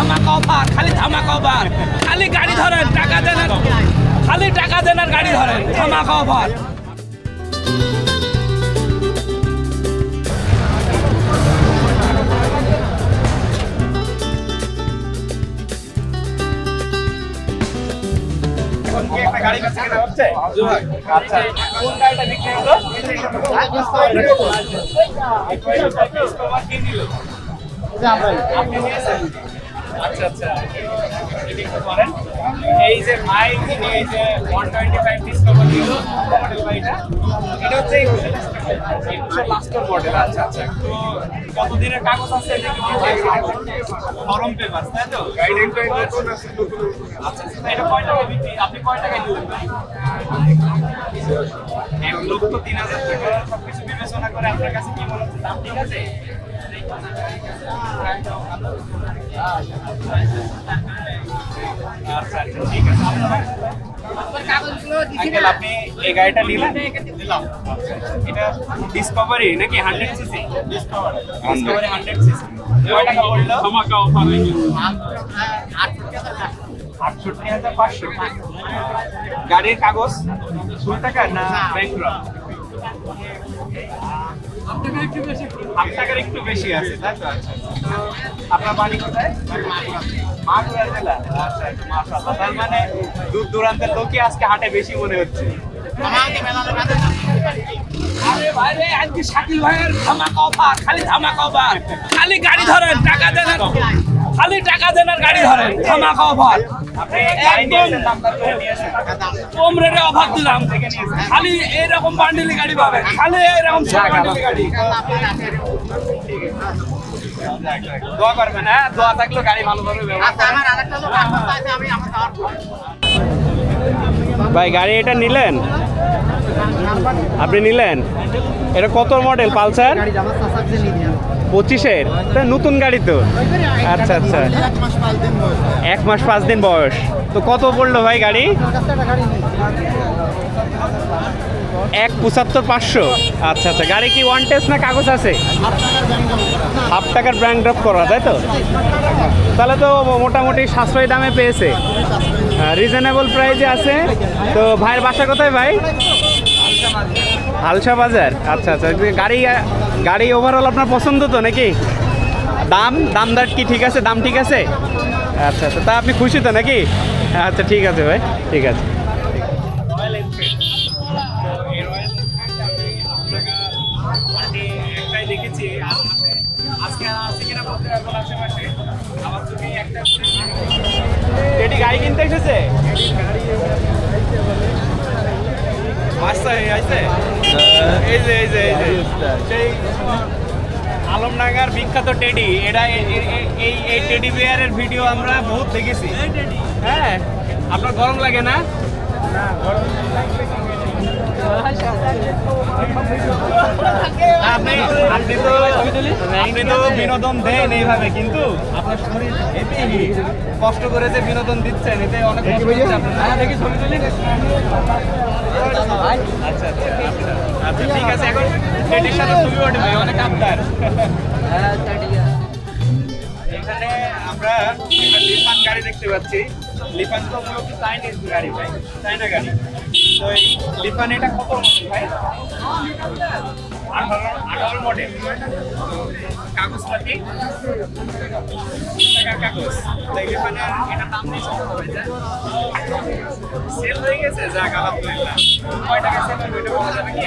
ধামাকা অফার খালি ধামাকা অফার খালি গাড়ি ধরেন টাকা দেন খালি টাকা দেন আর গাড়ি ধরেন ধামাকা অফার এখন আচ্ছা? আচ্ছা। একটু করেন। এই যে ভাই তিনি এই যে 125 Discover নিল, model গাড়িটা, এটা হচ্ছে একুশের লাস্টের মডেল আচ্ছা আচ্ছা। তো কতদিনের কাগজ আছে এটা পেপার তাই তো? গাইডেন আচ্ছা আচ্ছা, এটা কয় টাকা বিক্রি? আপনি কয় টাকায় দিলেন ভাই এক লক্ষ তিন হাজার টাকা। সবকিছু বিবেচনা করে আপনার কাছে কি মনে হচ্ছে? দাম ঠিক আছে? আচ্ছা ঠিক আছে আপনি এই গাড়িটা নিলেন? নিলাম। এটা ডিসকভারি নাকি hundred CC Discovery hundred CC কয় টাকা পড়ল ধামাকা অফার আটষট্টি হাজার পাঁচশো। গাড়ির কাগজ? ফুল টাকা না? ব্যাংক একটু বেশি আছে আপনার বাড়ি কোথায়? মানে দূর দূরান্তের লোকই আজকে হাটে বেশি মনে হচ্ছে খালি খালি গাড়ি ধরেন টাকা দেন খালি টাকা দেন আর গাড়ি ধরেন। ধামাকা খাওয়া ভাত একদম অভাব কম রেটে অফার দিলাম। খালি এরকম বান্ডিলি গাড়ি পাবেন। খালি এরকম বান্ডিলি গাড়ি। দোয়া করবেন হ্যাঁ? দোয়া থাকলেও গাড়ি ভালোভাবে ব্যবহার ভাই, গাড়ি এটা নিলেন? আপনি নিলেন? এটা কত মডেল পালসার? পঁচিশের? তা নতুন গাড়ি তো। আচ্ছা আচ্ছা। এক মাস পাঁচ দিন বয়স। তো কত পড়ল ভাই গাড়ি? এক পঁচাত্তর পাঁচশো। আচ্ছা আচ্ছা। গাড়ি কি ওয়ান টেস্ট না কাগজ আছে? হাফ টাকার ব্র্যান্ড ড্রপ করা, তাই তো? তাহলে তো মোটামুটি সাশ্রয়ী দামে পেয়েছে। রিজনেবল প্রাইসে আছে। তো ভাইয়ের বাসা কোথায় ভাই? হালসা বাজার। আচ্ছা আচ্ছা। গাড়ি গাড়ি ওভারঅল আপনার পছন্দ তো নাকি? দাম দাম দর কি ঠিক আছে? দাম ঠিক আছে? আচ্ছা আচ্ছা। তা আপনি খুশি তো নাকি? আচ্ছা ঠিক আছে ভাই। ঠিক আছে। গাড়ি কিনতে এসেছে? এই যে এই যে এই যে। সেই আলমডাঙ্গার বিখ্যাত টেডি, এটা এই এই টেডি বিয়ারের ভিডিও আমরা বহুত দেখেছি। হ্যাঁ আপনার গরম লাগে না? আপনি আপনি তো আপনি তো বিনোদন দেন এইভাবে কিন্তু আপনার শরীর এতেই কষ্ট করে যে বিনোদন দিচ্ছেন এতে অনেক কষ্ট হচ্ছে আপনার হ্যাঁ দেখি ছবি তুলি। আচ্ছা আচ্ছা আচ্ছা। ঠিক আছে এখন টেডির সাথে ছবি উঠবে অনেক আবদার। এখানে আমরা একটা লিফান গাড়ি দেখতে পাচ্ছি। লিফান তো মূলত চাইনিজ গাড়ি ভাই চাইনা গাড়ি? তো এই লিফান এটা কত মডেল ভাই? আঠারো মডেল কাগজপাতি কাগজ লিফানের এটা দাম ভাই সেল হয়ে গেছে? যাক আলহামদুলিল্লাহ। কয় টাকা সেল হয়ে বলা যাবে কি?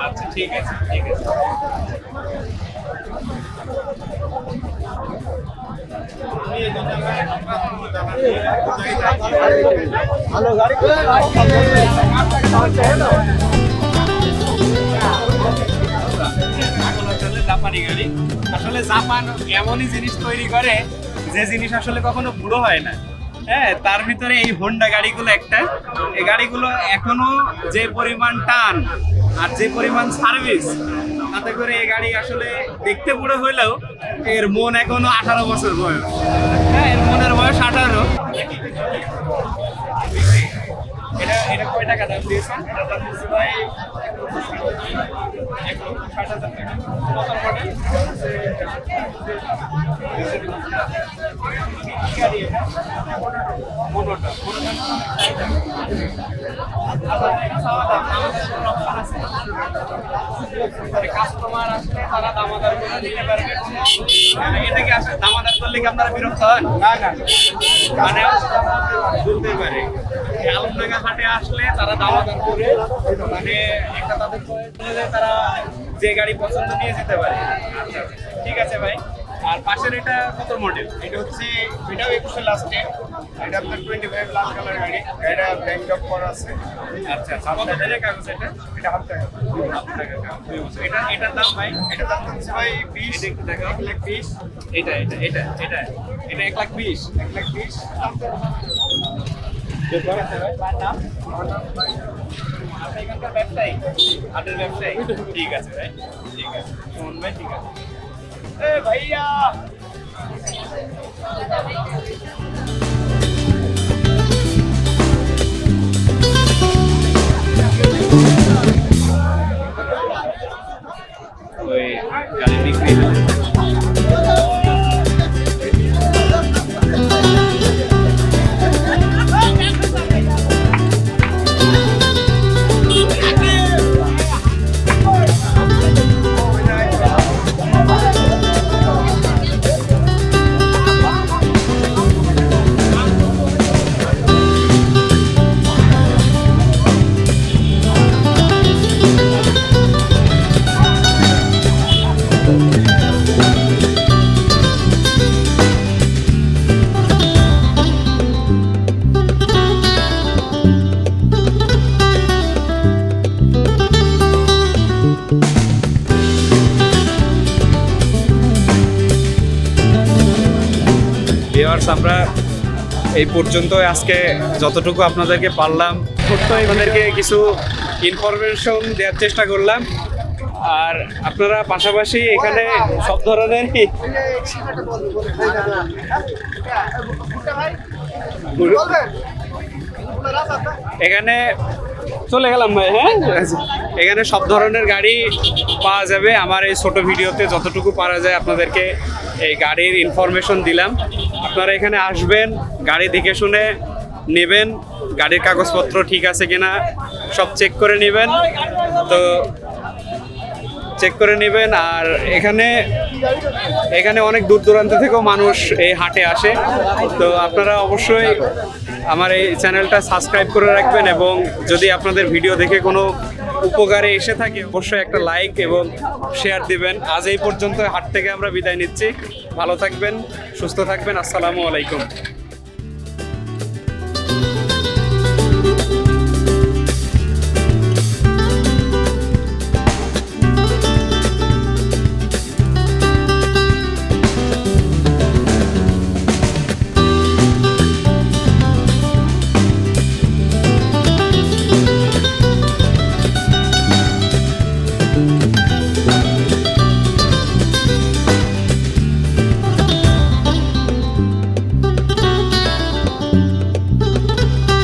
আচ্ছা ঠিক আছে ঠিক আছে জাপানি গাড়ি আসলে জাপান এমনই জিনিস তৈরি করে যে জিনিস আসলে কখনো বুড়ো হয় না। হ্যাঁ তার ভিতরে এই হোন্ডা গাড়িগুলো একটা। এই গাড়িগুলো এখনও যে পরিমাণ টান আর যে পরিমাণ সার্ভিস তাতে করে এই গাড়ি আসলে দেখতে বুড়ো হইলেও এর মন এখনও আঠারো বছর বয়স। হ্যাঁ এর মনের বয়স আঠারো। এটা এটা কয় টাকা দাম দিয়েছেন কাস্টমার আসলে তারা দামাদার করে দিতে পারবে মানে এটা কি দামাদার করলে কি আপনারা বিরক্ত হন না না মানে বলতে পারে আলমডাঙ্গা হাটে আসলে তারা দামাদার করে মানে একটা তাদের যে গাড়ি পছন্দ নিয়ে যেতে পারে। আচ্ছা। ঠিক আছে ভাই। আর পাশের এটা কত মডেল এটা হচ্ছে এটাও একুশে লাস্টে এটা আপনার টোয়েন্টি ফাইভ লাল কালার গাড়ি। এটা ব্যাংক জব করা আছে। আচ্ছা আচ্ছা। কত দিনের কাগজ এটা? এটা হাফ টাকা। হাফ টাকা এটা এটার দাম ভাই? এটা দাম হচ্ছে ভাই বিশ। একটু দেখাও। এক লাখ বিশ। এটা এটা এটা এটা। এটা এক লাখ বিশ। এক লাখ বিশ। ব্যবসায়ী? হাটের ব্যবসায়ী? ঠিক আছে ভাই। ঠিক আছে। ভাই ঠিক আছে। એ ભૈયા. আমরা এই পর্যন্ত আজকে যতটুকু আপনাদেরকে পারলাম ছোট্ট আপনাদেরকে কিছু ইনফরমেশন দেওয়ার চেষ্টা করলাম। আর আপনারা পাশাপাশি এখানে সব ধরনের এখানে চলে গেলাম ভাই হ্যাঁ? এখানে সব ধরনের গাড়ি পাওয়া যাবে। আমার এই ছোট ভিডিওতে যতটুকু পারা যায় আপনাদেরকে এই গাড়ির ইনফরমেশন দিলাম। আপনারা এখানে আসবেন, গাড়ি দেখে শুনে নেবেন, গাড়ির কাগজপত্র ঠিক আছে কিনা সব চেক করে নেবেন। তো চেক করে নেবেন আর এখানে এখানে অনেক দূর দূরান্ত থেকেও মানুষ এই হাটে আসে। তো আপনারা অবশ্যই আমার এই চ্যানেলটা সাবস্ক্রাইব করে রাখবেন এবং যদি আপনাদের ভিডিও দেখে কোনো উপকারে এসে থাকে, অবশ্যই একটা লাইক এবং শেয়ার দিবেন। আজ এই পর্যন্ত হাট থেকে আমরা বিদায় নিচ্ছি। ভালো থাকবেন, সুস্থ থাকবেন। আসসালামু আলাইকুম।